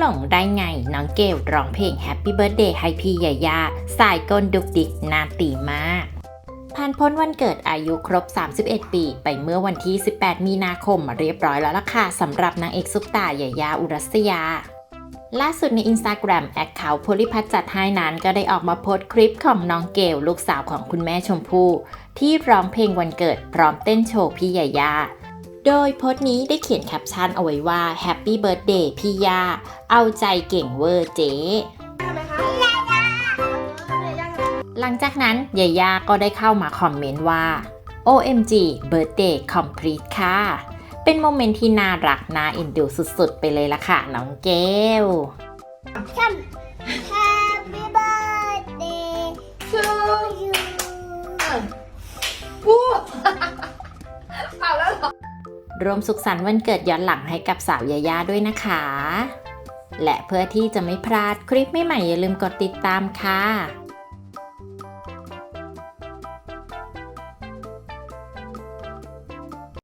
หลงได้ไง น้องเกลร้องเพลง Happy Birthday ให้พี่ยายา สายกนดุกดิกนาตีมากผ่านพ้นวันเกิดอายุครบ 31 ปี ไปเมื่อวันที่ 18 มีนาคมเรียบร้อยแล้วล่ะค่ะสำหรับนางเอกซุปตายายาอุรัสยา ล่าสุดใน Instagram แอคเคาท์โพลิพัฒจัดให้นั้นก็ได้ออกมาโพสต์คลิปของน้องเกลลูกสาวของคุณแม่ชมพู่ที่ร้องเพลงวันเกิดพร้อมเต้นโชว์พี่ยายา โดยโพสต์นี้ได้เขียนแคปชั่นเอาไว้ว่า Happy Birthday พี่ยา เอาใจเก่งเวอร์เจ๊หลังจากนั้นยายาก็ได้เข้ามาคอมเมนต์ว่า OMG Birthday Complete ค่ะ เป็นโมเมนต์ที่น่ารักน่าเอ็นดูสุดๆ ไปเลยล่ะค่ะ น้องเกล Happy birthday to you รวมสุขสันต์วันเกิดย้อนหลังให้กับสาวยายาด้วยนะคะ และเพื่อที่จะไม่พลาดคลิปใหม่ๆอย่าลืมกดติดตามค่ะ